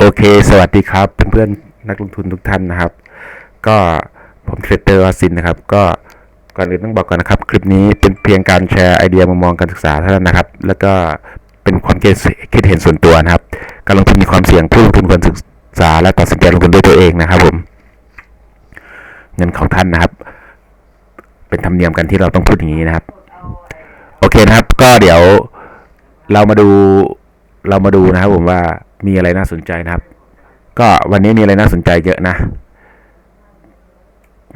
โอเค สวัสดีครับเพื่อนๆนักลงทุนทุกท่านนะครับ ก็ผมเทรดเดอร์วาสินนะครับ ก็ก่อนอื่นต้องบอกก่อนนะครับ คลิปนี้เป็นเพียงการแชร์ไอเดียมุมมองการศึกษาเท่านั้นนะครับ แล้วก็เป็นความคิดคิดเห็นส่วนตัวนะครับ การลงทุนมีความเสี่ยงผู้ลงทุนควรศึกษา และตัดสินใจลงทุนด้วยตัวเองนะครับผมเงินของท่านนะครับ เป็นธรรมเนียมกันที่เราต้องพูดอย่างนี้นะครับ โอเคนะครับ ก็เดี๋ยวเรามาดูเรามาดูนะครับผมว่า มีอะไรน่าสนใจนะครับ ก็วันนี้มีอะไรน่าสนใจเยอะนะ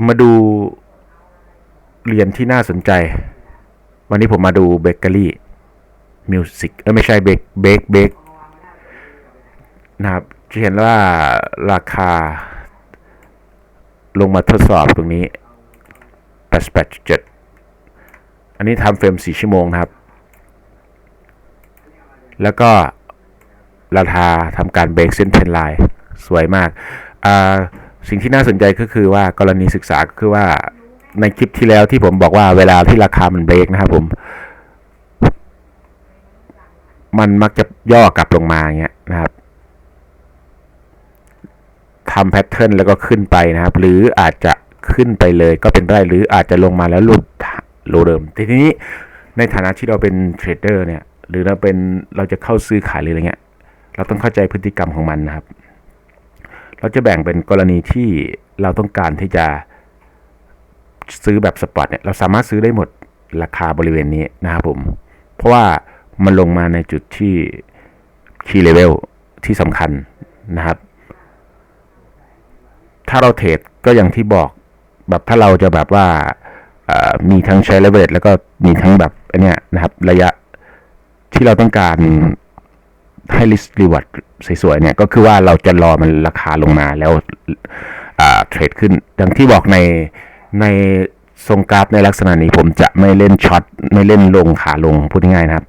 มาดูเรียนที่น่าสนใจ วันนี้ผมมาดูเบเกอรี่มิวสิกเออไม่ใช่เบกเบกเบกนะครับจะเห็นว่าราคา ลงมาทดสอบตรงนี้88.7อันนี้ทำเฟรม4ชั่วโมงนะครับ แล้วก็ ราคาทำการเบรกเส้นเทรนไลน์สวยมาก สิ่งที่น่าสนใจก็คือว่ากรณีศึกษาก็คือว่าในคลิปที่แล้วที่ผมบอกว่าเวลาที่ราคามันเบรกนะครับผม มันมักจะย่อกลับลงมาอย่างเงี้ยนะครับทำแพทเทิร์นแล้วก็ขึ้นไปนะครับ หรืออาจจะขึ้นไปเลยก็เป็นได้หรืออาจจะลงมาแล้วหลุดโลเดิม ทีนี้ในฐานะที่เราเป็นเทรดเดอร์เนี่ย หรือเราเป็นเราจะเข้าซื้อขายหรืออะไรเงี้ย เราต้องเข้าใจพฤติกรรมของมันนะครับ เราจะแบ่งเป็นกรณีที่เราต้องการที่จะซื้อแบบสปอตเนี่ยเราสามารถซื้อได้หมดราคาบริเวณนี้นะครับผม เพราะว่ามันลงมาในจุดที่คีย์เลเวลที่สำคัญนะครับ ถ้าเราเทรดก็อย่างที่บอกแบบถ้าเราจะแบบว่ามีทั้งใช้เลเวลแล้วก็มีทั้งแบบอันเนี้ยนะครับ ระยะที่เราต้องการ ให้ risk reward สวยๆเนี่ยก็คือว่าเราจะรอมันราคาลงมาแล้วเทรดขึ้นอย่างที่บอกในในทรงกราฟในลักษณะนี้ผมจะไม่เล่นช็อตไม่เล่นลงขาลงพูดง่ายๆนะครับ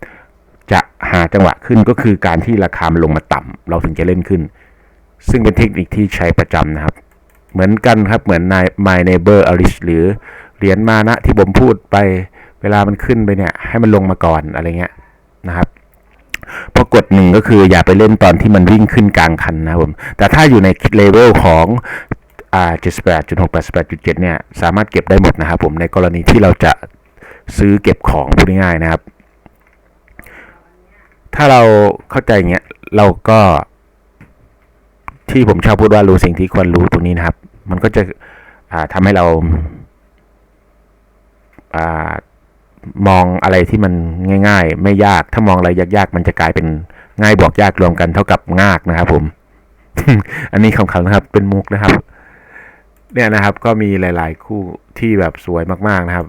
จะหาจังหวะขึ้นก็คือการที่ราคามันลงมาต่ำเราถึงจะเล่นขึ้น ซึ่งเป็นเทคนิคที่ใช้ประจำนะครับ เหมือนกันครับเหมือนใน My Neighbor Alice หรือเหรียญมานะที่ผมพูดไปเวลามันขึ้นไปเนี่ย ให้มันลงมาก่อนอะไรเงี้ยนะครับ เพราะกฎหนึ่งก็คืออย่าไปเล่นตอนที่มันวิ่งขึ้นกลางคันนะผม แต่ถ้าอยู่ในเลเวลของอ่า78.6 88.7 เนี่ย สามารถเก็บได้หมดนะครับผมในกรณีที่เราจะซื้อเก็บของพูดง่ายๆนะครับ ถ้าเราเข้าใจอย่างเงี้ยเราก็ที่ผมชอบพูดว่ารู้สิ่งที่ควรรู้ตรงนี้นะครับ มันก็จะอ่าทำให้เราอ่า มองอะไรที่มันง่าย ๆ ไม่ยาก ถ้ามองอะไรยากๆ มันจะกลายเป็นง่ายบวกยากรวมกันเท่ากับงากนะครับ ผม อันนี้ของเขานะครับ เป็นมุกนะครับ เนี่ยนะครับ ก็มีหลาย ๆ คู่ที่แบบสวยมากๆนะครับ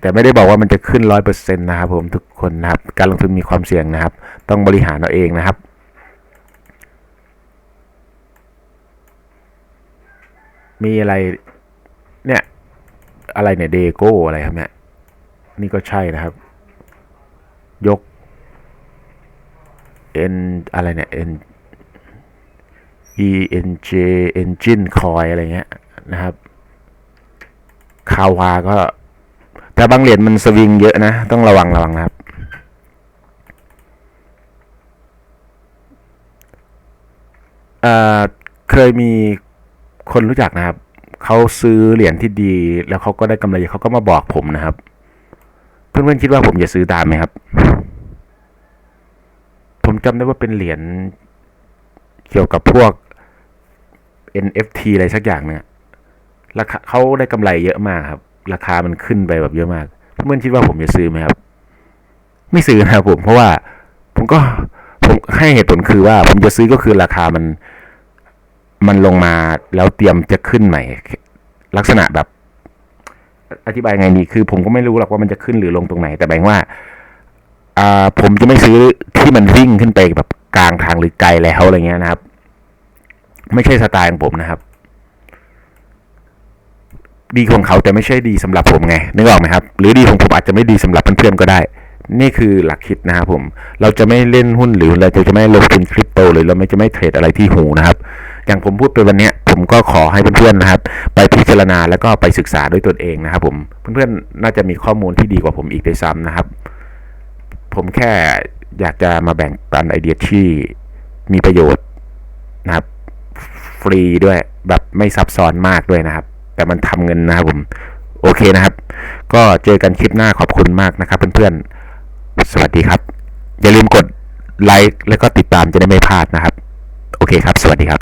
แต่ไม่ได้บอกว่ามันจะขึ้นร้อยเปอร์เซ็นต์นะครับ ผมทุกคนนะครับ การลงทุนมีความเสี่ยงนะครับ ต้องบริหารเอาเองนะครับมีอะไร เนี่ย อะไรเนี่ยเดโก้อะไรครับเนี่ยนี่ก็ใช่นะครับ ยก N อะไรเนี่ย N E N J Engine Coin อะไรเงี้ยนะครับ คาวาก็ แต่บางเหรียญมันสวิงเยอะนะ ต้องระวังระวังนะครับ เอ่อ เคยมีคนรู้จักนะครับ เขาซื้อเหรียญที่ดี แล้วเขาก็ได้กำไรเขาก็มาบอกผมนะครับ เพื่อนๆคิดว่าผมจะซื้อตามไหมครับ ผมจำได้ว่าเป็นเหรียญเกี่ยวกับพวก NFT อะไรสักอย่างเนี่ยราคาเขาได้กำไรเยอะมากครับ ราคามันขึ้นไปแบบเยอะมาก เพื่อนๆคิดว่าผมจะซื้อไหมครับ ไม่ซื้อนะครับผม เพราะว่าผมก็ผมให้เหตุผลคือว่าผมจะซื้อก็คือราคามัน มันลงมาแล้วเตรียมจะขึ้นใหม่ ลักษณะแบบ อธิบายไงดีคือ ผมก็ไม่รู้หรอกว่ามันจะขึ้นหรือลงตรงไหน แต่แบ่งว่าอ่าผมจะไม่ซื้อที่มันวิ่งขึ้นไปแบบกลางทางหรือไกลแล้วอะไรเงี้ยนะครับ ไม่ใช่สไตล์ของผมนะครับ ดีของเขาแต่ไม่ใช่ดีสำหรับผมไงนึกออกไหมครับ หรือดีของผมอาจจะไม่ดีสำหรับเพื่อนๆก็ได้ นี่คือหลักคิดนะครับผม เราจะไม่เล่นหุ้นหรือเราจะไม่ลงทุนคริปโตหรือเราไม่จะไม่เทรดอะไรที่หูนะครับ อย่างผมพูดไปวันนี้ผมก็ขอให้เพื่อนๆนะครับ ไปพิจารณาแล้วก็ไปศึกษาด้วยตนเองนะครับ ผมเพื่อนๆน่าจะมีข้อมูลที่ดีกว่าผมอีกด้วยซ้ำนะครับ ผมแค่อยากจะมาแบ่งปันไอเดียที่มีประโยชน์นะครับ ฟรีด้วยแบบไม่ซับซ้อนมากด้วยนะครับ แต่มันทำเงินนะครับผมโอเคนะครับ ก็เจอกันคลิปหน้าขอบคุณมากนะครับ เพื่อนๆ สวัสดีครับ อย่าลืมกดไลค์แล้วก็ติดตามจะได้ไม่พลาดนะครับ โอเคครับ สวัสดีครับ